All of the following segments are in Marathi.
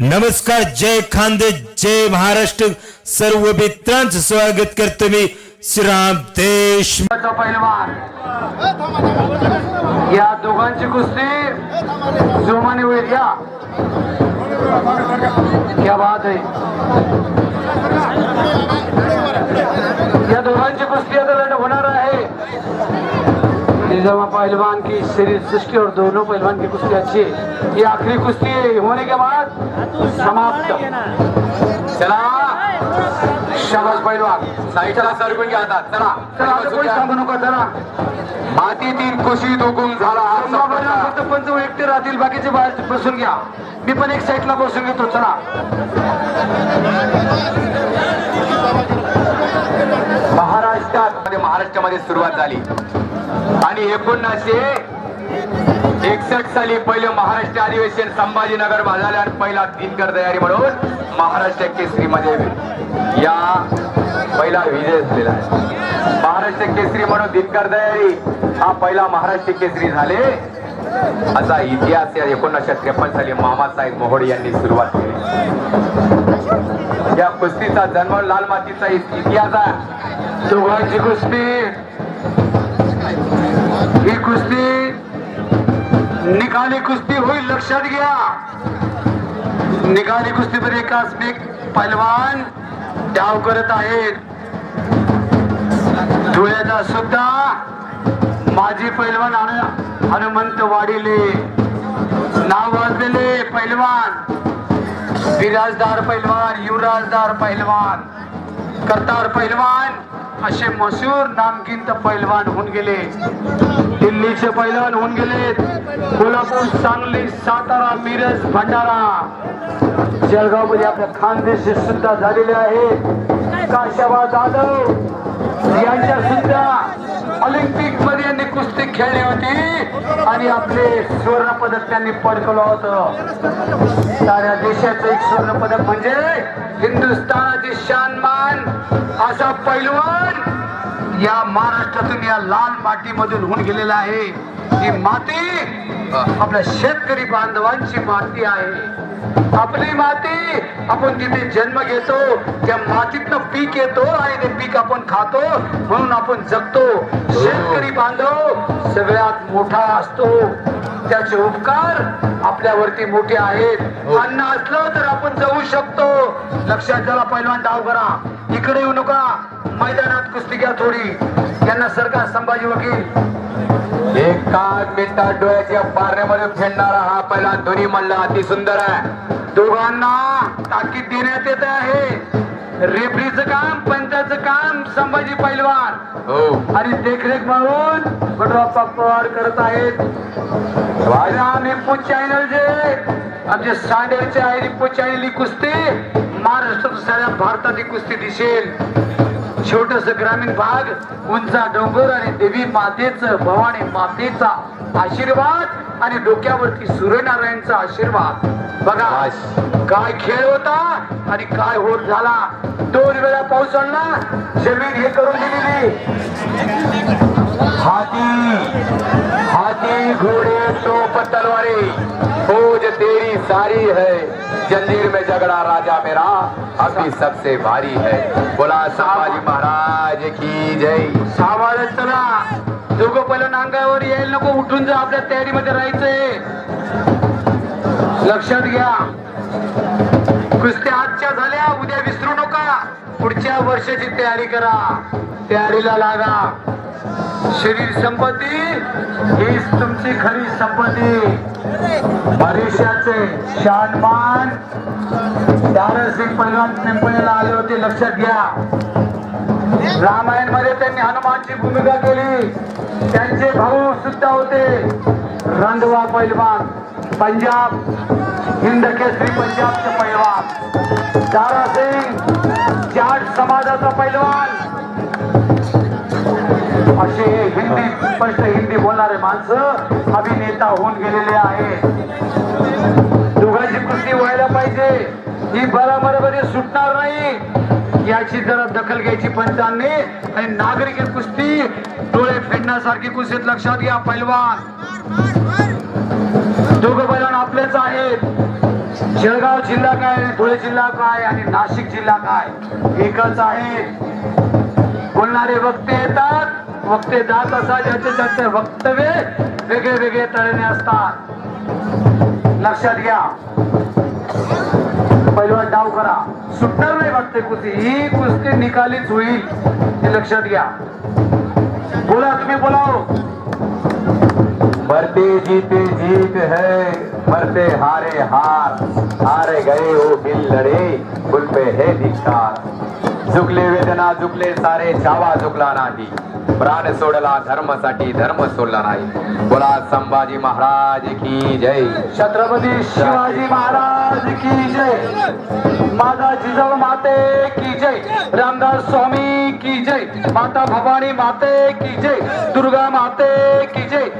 नमस्कार जय खांदे जय महाराष्ट्र. सर्व मित्रांचं स्वागत करतो मी श्रीराम देश. चा या दोघांची कुस्ती जोमाने होईल या. क्या बात आहे या दोघांची कुस्ती आता लढ होणार आहे. निजामा पहलवान की शरीर सृष्टि और दोनों पहलवान की कुश्ती अच्छी है। ये आखिरी कुश्ती होने के बाद समाप्त। चला। शाबाश पहलवान। साईडला सरकून घ्या आता चला। चला कोणी थांबू नका चला। मातीतील कुशीत हुकूम झाला. फक्त पंच एकटे राहतील बाकीचे बाहेर बसून घ्या. मी पण एक साईडला बसून घेतो चला. महाराष्ट्रात मध्ये महाराष्ट्रामध्ये सुरुवात झाली. आणि एकोणीसशे एकसष्ट साली पहिलं महाराष्ट्र अधिवेशन संभाजीनगर झालं आणि पहिला दिनकर तयारी म्हणून महाराष्ट्र केसरी मध्ये या पहिला विजय झालेला आहे. महाराष्ट्र केसरी म्हणून दिनकर तयारी हा पहिला महाराष्ट्र केसरी झाले. असा इतिहास या एकोणीसशे त्रेपन्न साली मामासाहेब मोहोड यांनी सुरुवात केली. या कुस्तीचा जन्म लाल मातीचा इतिहास आहे. दोघांची कुस्ती ही कुस्ती निकाली कुस्ती होईल लक्षात घ्या. निकाली कुस्तीमध्ये एकास्मिक पैलवान डाव करत आहेत. धुळ्याचा सुद्धा माजी पैलवान हनुमंत वाडिले. नाव वाजलेले पैलवान विराजदार पैलवान युवराजदार पैलवान करतार पैलवान असे मशहूर नामकिंत पैलवान होऊन गेले. दिल्लीचे पैलवान होऊन गेले. कोल्हापूर सांगली सातारा मिरज भंडारा. जळगावमध्ये आपल्या खानदेश सुद्धा झालेले आहेत. काशाबा जाधव. यांच्या सुद्धा ऑलिम्पिकमध्ये यांनी कुस्ती खेळली होती आणि आपले सुवर्ण पदक त्यांनी पडकवलं होतं. साऱ्या देशाचं एक सुवर्ण पदक म्हणजे हिंदुस्थानाची शानमान असा पैलवान या महाराष्ट्रातून या लाल मातीमधून होऊन गेलेला आहे. ही माती आपल्या शेतकरी बांधवांची माती आहे. आपली माती आपण तिथे जन्म घेतो त्या मातीतनं पीक येतो आणि ते पीक आपण खातो म्हणून आपण जगतो. शेतकरी बांधव सगळ्यात मोठा असतो. त्याचे उपकार आपल्यावरती मोठे आहेत. अन्न असलं तर आपण जाऊ शकतो. लक्षात त्याला पहिलवान डाव करा. इकडे येऊ नका. मैदानात कुस्ती घ्या थोडी. यांना सरकार संभाजी वकील. एका मिनिटात डोळ्याच्या पारण्यामध्ये फेडणारा हा पहिला ध्वनी मल्ल अति सुंदर आहे. दोघांना ताकीद देण्यात येत आहे. रेफरीचं काम पंचाचं काम संभाजी पैलवान. हो. आणि देखरेख म्हणून बडराप्पा पवार करत आहेत. आम्ही चॅनल जे आमचे सांडेरचे आहे रिपो चॅनल कुस्ती. महाराष्ट्रात साऱ्या भारतात ही कुस्ती दिसेल. छोटस ग्रामीण भाग उंचा डोंगर आणि देवी मातेचं भवानी मातेचा आशीर्वाद आणि डोक्यावरती सूर्यनारायणचा आशीर्वाद. बघा. काय खेळ होता आणि काय होत झाला. दोन वेळा पाऊस आणला. जमीन हे करून दिलेली. हाथी हाथी घोड़े तोप तलवारी फौज तेरी सारी है जंजीर में झगड़ा राजा मेरा अभी सबसे भारी है। बोला संभाजी महाराज की जय। सावळत चला दोघं पहिलं नांगावर यायला नको उठून जा आपल्या तयारीमध्ये राहायचंय. लक्षात घ्या. कुस्त्या आजच्या झाल्या उद्या विसरू नका. पुढच्या वर्षाची तयारी करा. तयारीला लागा. शरीर संपत्ती हीच तुमची खरी संपत्ती. भविष्याचे शानमान दारासिंग पहिलवान पिंपळीला आले होते लक्षात घ्या. रामायणमध्ये त्यांनी हनुमानची भूमिका केली. त्यांचे भाऊ सुद्धा होते. रंधवा पैलवान पंजाब हिंद केसरी पंजाबचे पैलवान. दारासिंग जाट समाजाचा पैलवान. असे हिंदी स्पष्ट हिंदी बोलणारे माणसं अभिनेता होऊन गेलेले आहेत दोघांची कुस्ती व्हायला पाहिजे. ही बराबरमध्ये सुटणार नाही. याची जरा दखल घ्यायची पंचांनी. आणि नागरिक कुस्ती डोळे फेडण्यासारखी कुस्तीत लक्षात घ्या पैलवान. दोघं पैलवान आपलेच आहेत. जळगाव जिल्हा काय धुळे जिल्हा काय आणि नाशिक जिल्हा काय? एकच आहे. बोलणारे वक्ते येतात. वक्ते जात असतात ज्याचे ज्याचे वक्तव्य वेगळे वेगळे तळणे असतात. लक्षात घ्या. पहिला डाव करा. सुटणार नाही वाटते कुस्ती. ही कुस्ती निकालीच होईल. हे लक्षात घ्या. बोला तुम्ही बोलाव हो. मरते जीते जीत है मरते हारे हार। हारे गए हो बिल लड़े गुल पे है धिकार झुकले वेदना झुकले सारे छावा झुकला नाही. प्राण सोडला धर्मासाठी धर्म सोडला नाही. बोला संभाजी महाराज की जय. छत्रपती शिवाजी महाराज की जय. माझा जिजाऊ माते की जय. रामदास स्वामी की जय. माता भवानी माते की जय. दुर्गा माते की जय.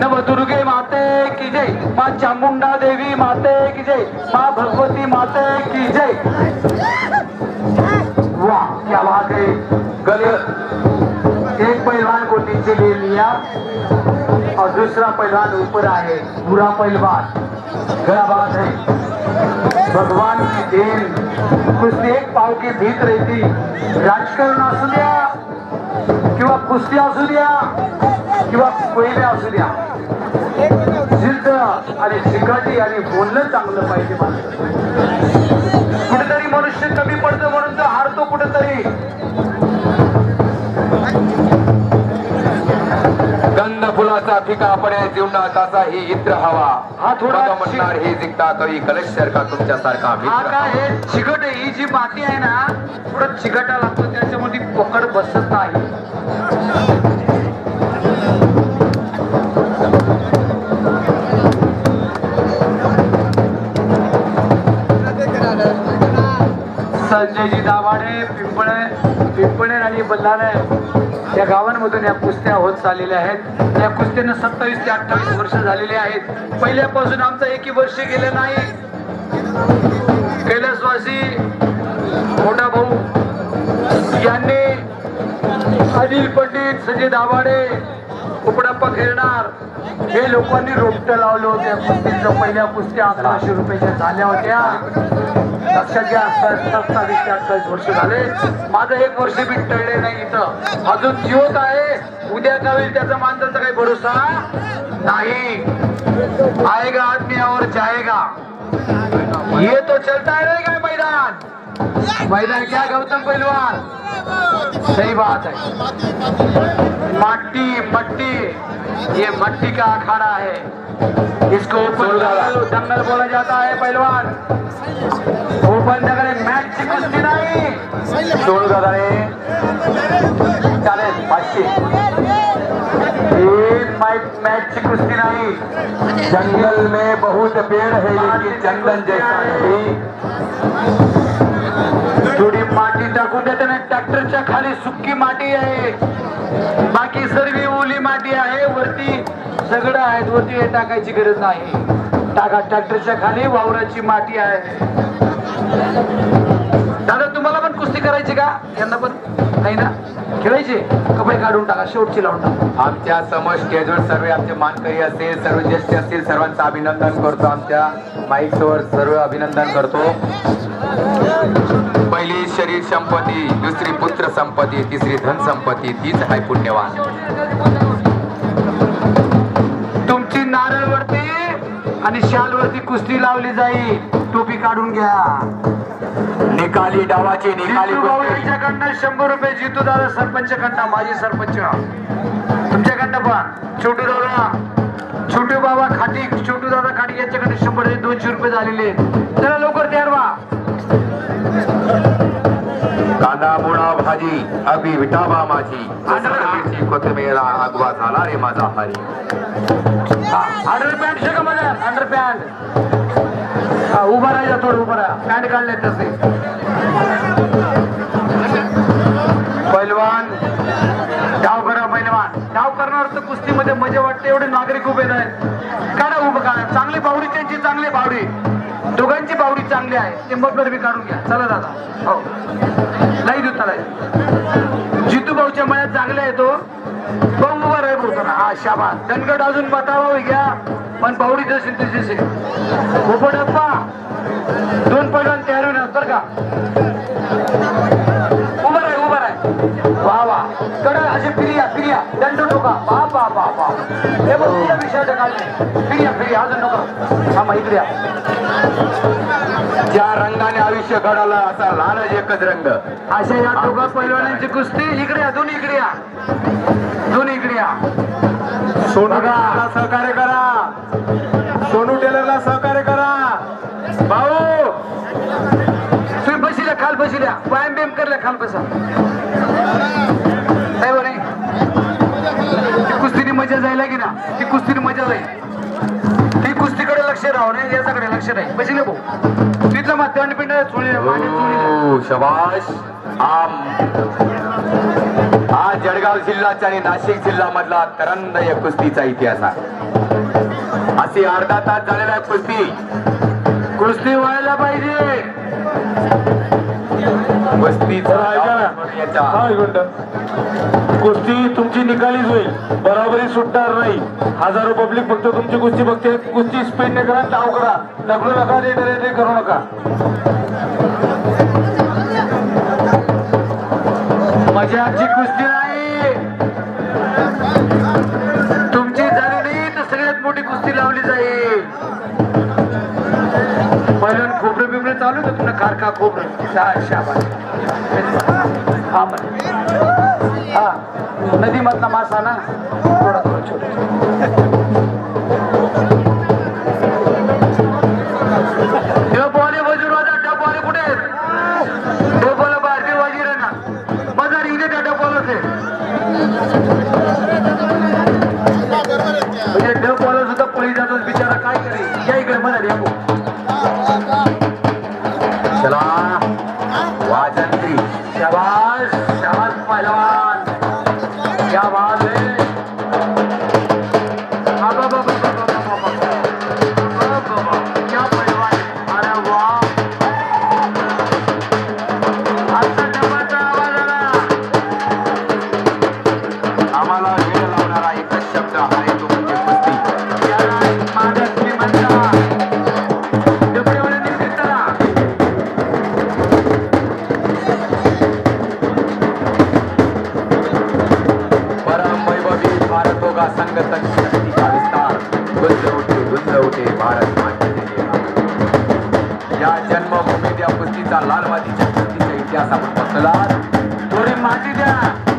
नवदुर्गे माते की जय. माँ चामुंडा देवी माते की जय. माँ भगवती माते की जय. दुसरा पहलवान ऊपर आए बुरा पहलवान क्या बात है भगवान की देन. कुस्ती एक पाव की भीत रहती. राजकारण असू द्या किंवा कुस्ती असू द्या किंवा पहिले असू द्या. जिद्द आणि शिकाटी आणि बोलणं चांगलं पाहिजे माणसं कुठेतरी मनुष्य कमी पडतो म्हणून तो हारतो कुठेतरी. फिका पड्या जीवनात असा ही इत्र हवा. हा थोडा म्हणणार हे जिंकता कवी कलेश्वर का तुमच्यासारखा हा मित्र काय हे चिकट ही जी माती आहे ना थोडं चिकटा लागतो त्याच्यामध्ये पकड बसत नाही. संजयजी दाभाडे पिंपळे पिंपळे आणि बल्लारे या गावांमधून या कुस्त्या होत चाललेल्या आहेत. या कुस्त्यांना सत्तावीस ते अठ्ठावीस वर्ष झालेली आहेत. पहिल्यापासून आमचं एकही वर्ष गेलं नाही. कैलासवासी मोठा भाऊ यांनी अनिल पंडित संजय दाभाडे उपडप्पा खेळणार हे लोकांनी रोपटं लावलं होत्या कुस्तीचं पहिल्या कुस्त्या अकराशे रुपयाच्या झाल्या होत्या. लक्षात घ्या सत्तावीस ते अठ्ठावीस वर्ष झाले. माझं एक वर्ष बी टळले नाही इथं. अजून जिवत आहे. उद्या का होईल त्याचा माणसाचा काही भरोसा नाही. आएगा आदमी और जाएगा. ये तो चलता है रहेगा मैदान? मैदान क्या गौतम पहलवान? सही बात है। मट्टी मट्टी ये मट्टी का अखाड़ा है। इसको ओपन दंगल बोला जाता है पहलवान। ओपन दंगल मैच की कुस्ती नहीं सोडू दादाने चालेल पाचशे ये मैच मैच की कुस्ती नहीं जंगल में बहुत पेड़ है लेकिन चंदन जैसा नहीं। पद्धतीने ट्रॅक्टरच्या खाली सुकी माती आहे. बाकी सर्व ओली माती आहे. वरती सगळं आहेत. वरती टाकायची गरज नाही. टाका. ट्रॅक्टरच्या खाली वावराची माती आहे. शेवटची करायची का? यांना पण? नाही ना? खेळायचे? कपडे काढून टाका शेवटची लावून टाका. आमच्या समज कॅज्युअल सर्व आमचे मानकरी असतील सर्व ज्येष्ठ असतील सर्वांचं अभिनंदन करतो आमच्या माईकवर सर्व अभिनंदन करतो. पहिली शरीर संपत्ती दुसरी पुत्र संपत्ती तिसरी धन संपत्ती तीच आहे पुण्यवान. तुमची नारळवरती आणि शालवरती कुस्ती लावली जाईल. टोपी काढून घ्या. निकाली डावाची निकाली. यांच्याकडनं शंभर रुपये जितू दादा सरपंच कडनं माजी सरपंच. तुमच्याकडनं पण. छोटू दादा. छोटू बाबा खाटी छोटू दादा खाटी यांच्याकडे शंभर दोनशे रुपये झालेले. चला लवकर तयार व्हा. कांदा मुळा भाजी अगदी विटाबा माझी. मिरची कोथिंबीर आगवा झाला रे माझा हरी. अंडर पॅन्ट शे का मला. Under pant. उभा राहायचा थोडं उभा राहा. पॅन्ट काढले तसे. पैलवान डाव करा पैलवान. डाव करणार तर कुस्तीमध्ये मजा वाटते एवढे नागरिक उभे आहेत काढा उभं काढा. चांगली बावडी त्यांची चांगली बावडी दोघांची बावडी चांगली आहे. ते मग मी काढून घ्या. चला दादा. हो. नाही देऊ त्याला. जितू भाऊच्या मळ्यात चांगले आहे तो. भाऊ हा शाबा. दणकट अजून बतावा घ्या. पण बावडी जशी तशी पोपटप्पा दोन पैलवान तयार होणार बरं का? वा वा. कडे असे फिरिया फिरिया दंड टोका वा वा वा वा. हे बघ तुझ्या विषयाचं नाही. फिरिया फिरिया अजून नको. इकडे या. ज्या रंगाने आयुष्य घडाला असा लालच एकच रंग. अशा या दोघा पैलवानांची कुस्ती. इकडे या दोन्ही इकडे या. दोन्ही इकडे या. सोनू टेलरला सहकार्य करा. सोनू टेलरला सहकार्य करा. भाऊ तुम्ही बसिल्या खाल बसिल्या व्यायाम बियाम करल्या खाल बसा नाही बरं ती कुस्तीनी मजा जायला की ना? ती कुस्तीनी मजा जाईल. ती कुस्तीकडे लक्ष राहू नये याच्याकडे लक्ष बसिले भाऊ तिथलं चोळी ओ, शबाश आम. हा जळगाव जिल्ह्याचा आणि नाशिक जिल्हा मधला तरंदय कुस्तीचा इतिहास आहे. अशी अर्धा तास झालेला आहे कुस्ती. कुस्ती व्हायला पाहिजे. कुस्तीचा. हा, एक कुस्ती तुमची निकालीच होईल. बरोबरी सुटणार नाही. हजारो पब्लिक फक्त तुमची कुस्ती बघते. कुस्ती स्पेन ने करा डाव करा. ढकलू नका रेट करू नका. मजाची कुस्ती नाही. तुमची झाली नाही तर सगळ्यात मोठी कुस्ती लावली जाईल. पहिल्यान खोबरं बिबरं चालू तर तुला खारखा खोबरं. शा हा म्हणे हा नदीमधला मासा ना थोडा थोडा छोटा कुस्तीचा इतिहास आपण बसला थोडी माती द्या.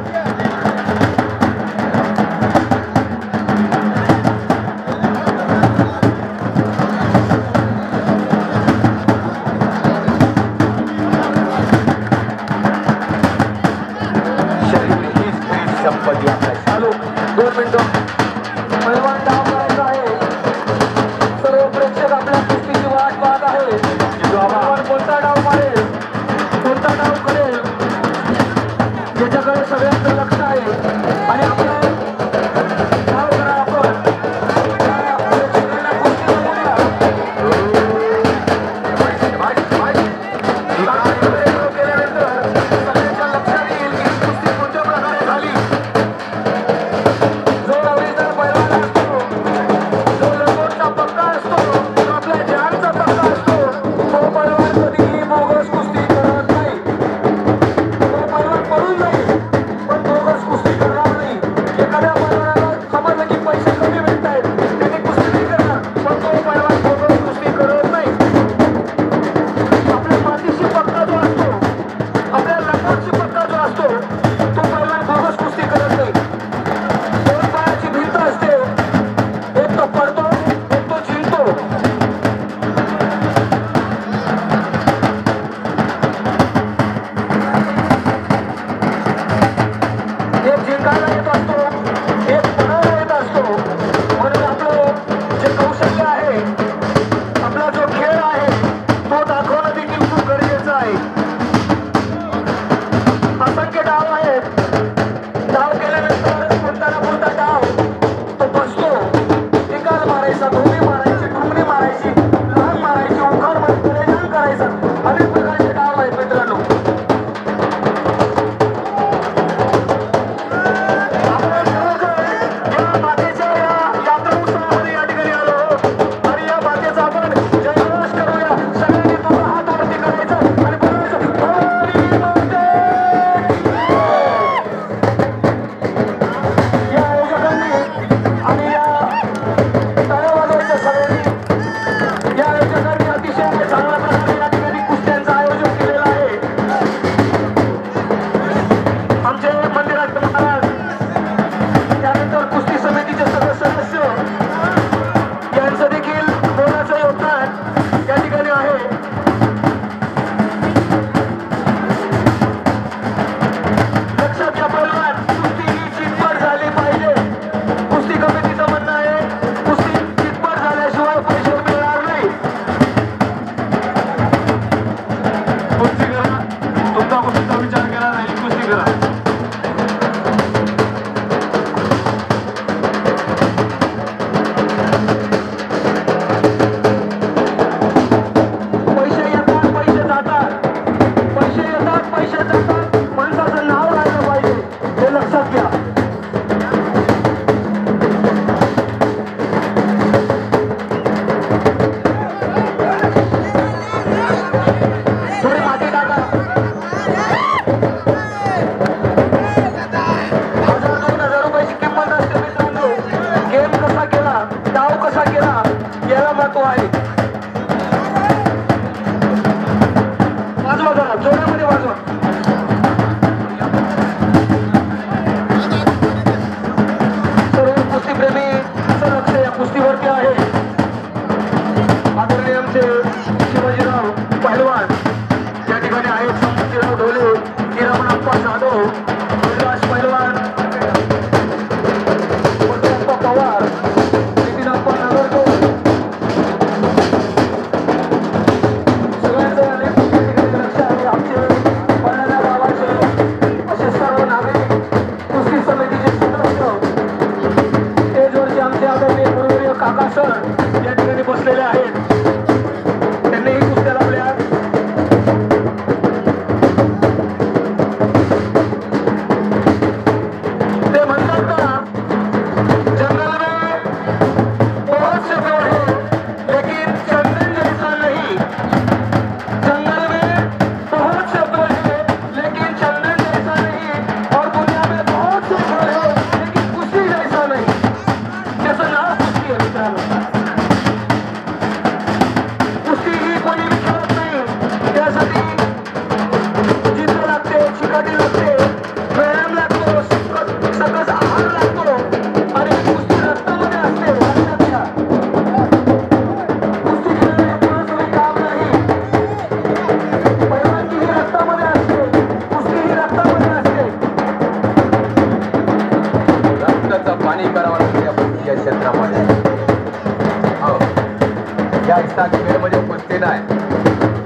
आता खेळमध्ये म्हणजे उपस्थित आहे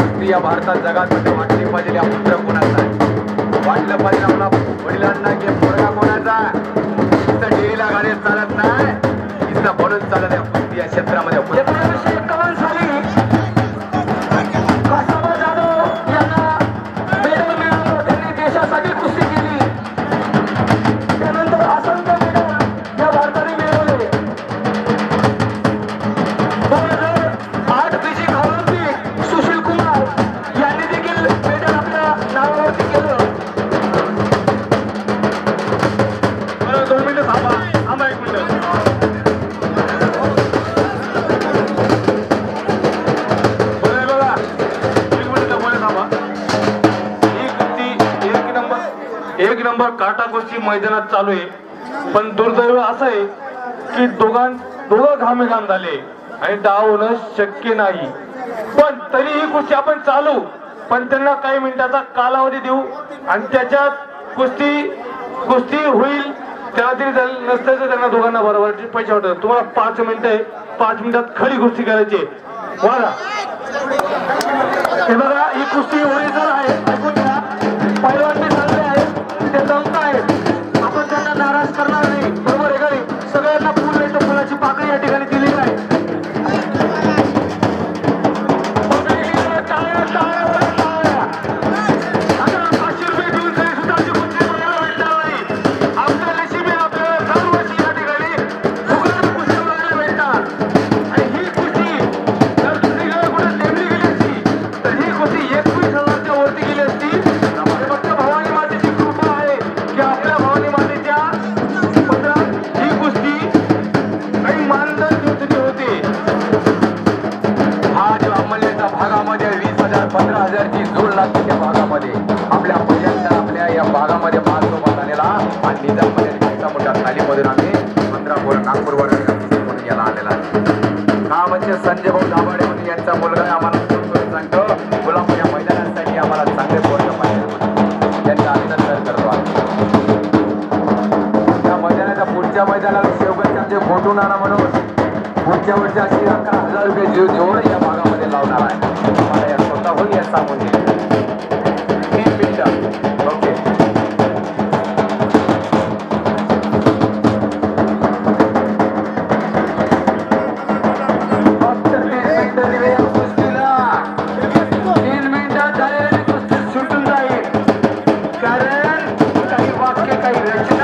स्त्री या भारतात जगामध्ये म्हणजे वाटली पाहिजे या पुत्र कोणाचा आहे? वाटलं पाहिजे आपला वडिलांना की पोरगा कोणाचा तिथं डेरीला गाडी चालत नाही. तिथं म्हणून चालत या क्षेत्रामध्ये उपस्थित काटाकोशी मैदानात चालू आहे. पण दुर्दैव असं आहे की दोघां दोघं घामेघाम झाले आणि डाव होणं शक्य नाही. पण तरी ही कुस्ती आपण चालू. पण त्यांना काही मिनिटाचा कालावधी देऊ आणि त्याच्यात कुस्ती कुस्ती होईल. त्यातील नसतं तर त्यांना दोघांना बरोबर पैसे वाटत तुम्हाला पाच मिनिटं आहे. पाच मिनिटात खरी कुस्ती करायची बघा ही कुस्ती ओरिजिनल आहे. भागामध्ये पाच रुपये झालेला आणि निजाममध्ये खायचा मोठ्या थालीमधून आम्ही मंद्रापूर नागपूर वर्ग म्हणून याला आलेला. आहे का म्हणजे संजय भाऊ दाभाडे म्हणून यांचा मुलगा आम्हाला सांगतो गुलाब या मैदानासाठी आम्हाला चांगले पोरं पाहिजे त्यांचं अभिनंदन करतो आम्ही. त्या मैदानाच्या पुढच्या मैदानाला शेवगडचे आमचे फोटून आणा म्हणून पुढच्या वर्षी अशी अकरा हजार रुपये जीव जेवढं या भागामध्ये लावणार आहे. मला या स्वतःहून या सांगून Thank you.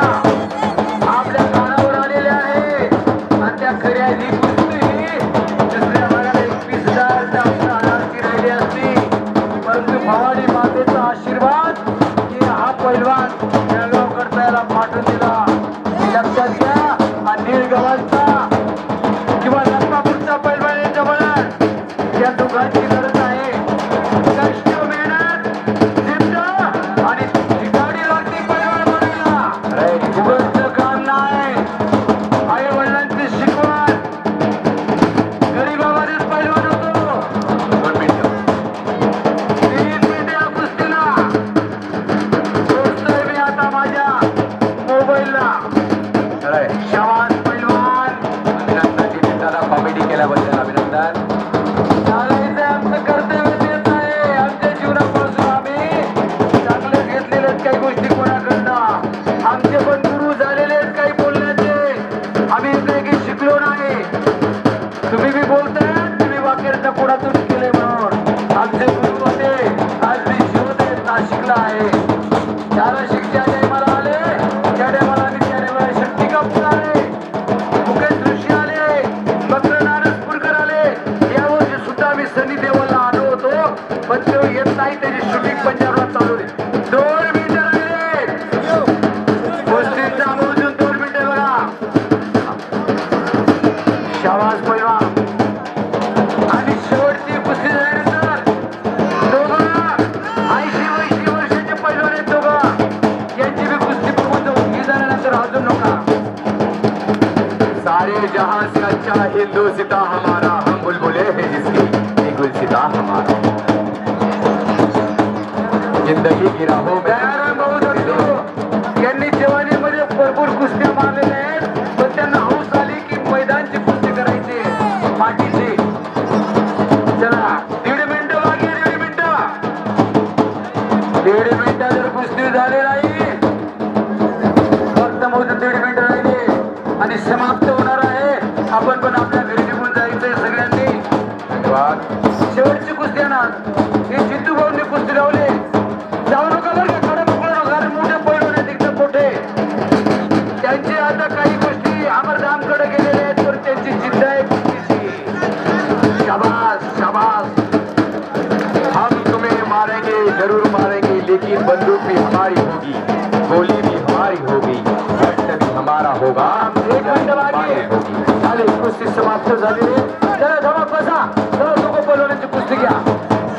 झालेली त्याला जमा बसा त्याला लोक बोलवण्याची पुस्तकी घ्या.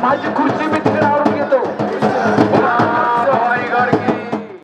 माझी खुर्ची मी